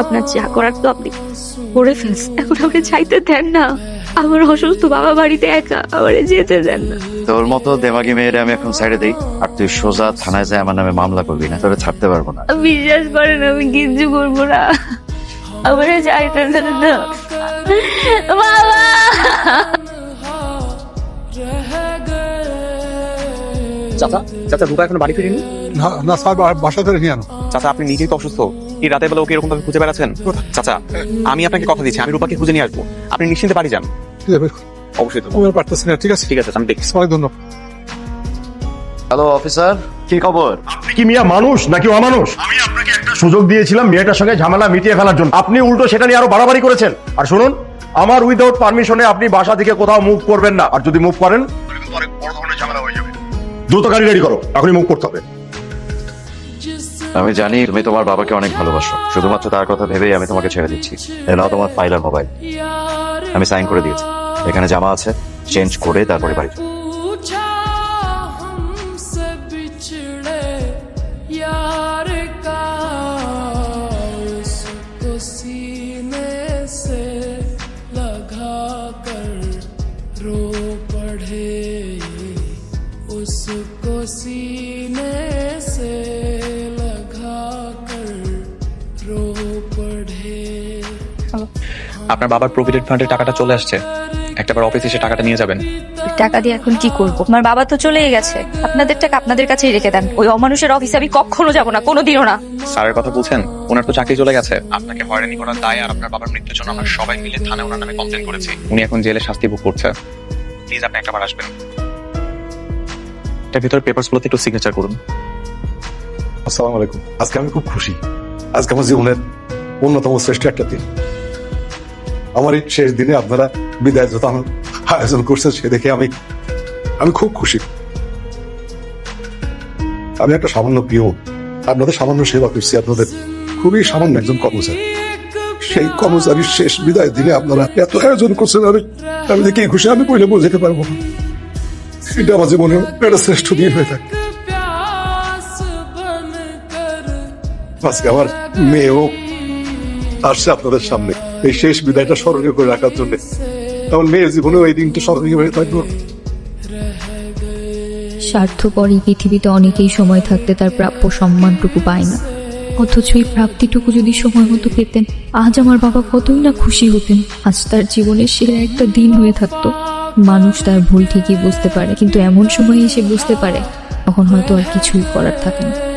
আপনার যা করার তো আপনি করে ফেলছেন। এখন আমাকে চাইতে দেন না। আমার অসুস্থ বাবা বাড়িতে একা আমার যেতে দেন না। তোর মতো দেমাগি মেয়েরে আমি এখন সাইডে দিই আর তুই সোজা থানায় যায় আমার নামে মামলা করবি না তোরে ছাড়তে পারব না। বিশ্বাস করেন আমি কিচ্ছু করব না। আমার চাইতে দেন না। বাবা! চাচা চাচা দুটো এখন বাড়ি ফিরিনি? না না স্যার বাসা ধরে নিয়ে আনো। চাচা আপনি নিজেই তো অসুস্থ। এই রাতে বেলা ওকে এরকম ভাবে খুঁজে বেড়াচ্ছেন? চাচা আমি আপনাকে কথা দিচ্ছি আমি রূপাকে খুঁজে নিয়ে আসব। আপনি নিশ্চিন্তে বাড়ি যান। ঠিক আছে অবশ্যই আমি পারতেছি না ঠিক আছে? ঠিক আছে আমি দেখছি। অনেক ধন্যবাদ। Hello officer. কি খবর? আপনি কি মিয়া মানুষ নাকি অমানুষ? আমি আপনাকে একটা সুযোগ দিয়েছিলাম মেয়েটার সঙ্গে ঝামেলা মিটিয়ে ফেলার জন্য। আপনি উল্টো সেটা নিয়ে আরও বাড়াবাড়ি করেছেন। আর শুনুন আমার উইদাউট পারমিশনে আপনি বাসা থেকে কোথাও মুভ করবেন না। আর যদি মুভ করেন দ্রুত গাড়ি রেডি করো। এখনই মুখ করতে হবে। আমি জানি তুমি তোমার বাবাকে অনেক ভালোবাসো। শুধুমাত্র তার কথা ভেবেই আমি তোমাকে ছেড়ে দিচ্ছি। নাও তোমার ফাইল মোবাইল আমি সাইন করে দিয়েছি। এখানে জামা আছে চেঞ্জ করে তারপরে বাড়ি उसको सीने से लगा कर रो पड़े আপনার বাবার প্রভিডেন্ট ফান্ডের টাকাটা চলে আসছে একটাবার অফিসে এসে টাকাটা নিয়ে যাবেন ওই টাকা দিয়ে এখন কি করব আমার বাবা তো চলেই গেছে আপনাদের টাকা আপনাদের কাছেই রেখে দেন ওই অমানুষের অফিসে আমি কখনো যাব না কোনোদিনও না স্যারের কথা বলছেন ওনার তো চাকরি চলে গেছে আপনাকে হয়রানি করার দায় আর আপনার বাবার মৃত্যুর জন্য আমরা সবাই মিলে থানায় ওনার নামে কমপ্লেন করেছি উনি এখন জেলে শাস্তি ভোগ করছে প্লিজ আপনি একটাবার আসবেন এটার ভিতরে পেপারস গুলোতে একটু সিগনেচার করুন। আসসালামু আলাইকুম। আজকে আমি খুব খুশি। আজকে আমার জীবনের অন্যতম শ্রেষ্ঠ একটা দিন। আমার এই শেষ দিনে আপনারা বিদায় যত আয়োজন করছেন সে দেখে আমি আমি খুব খুশি। আমি একটা সামান্য প্রিয়, আপনাদের সামান্য সেবা করছি, আপনাদের খুবই সামান্য একজন কর্মচারী। সেই কর্মচারীর শেষ বিদায় দিনে আপনারা এত আয়োজন করছেন, আমি আমি দেখে খুশি, আমি কইলে বোঝাতে পারব না। এটা আমার জীবনে একটা শ্রেষ্ঠ দিন হয়ে থাকে। আজকে আমার মেয়েও আসছে আপনাদের সামনে। এই শেষ বিদায়টা স্মরণীয় করে রাখার জন্য। আমার মেয়ের এই দিনটা স্মরণীয় হয়ে থাকবে। স্বার্থপর এই পৃথিবীতে অনেকেই সময় থাকতে তার প্রাপ্য সম্মানটুকু পায় না। অথচ এই প্রাপ্তিটুকু যদি সময় মতো পেতেন, আজ আমার বাবা কতই না খুশি হতেন। আজ তার জীবনের সেরা একটা দিন হয়ে থাকতো। মানুষ তার ভুল ঠিকই বুঝতে পারে, কিন্তু এমন সময় এসে বুঝতে পারে, তখন হয়তো আর কিছুই করার থাকে না।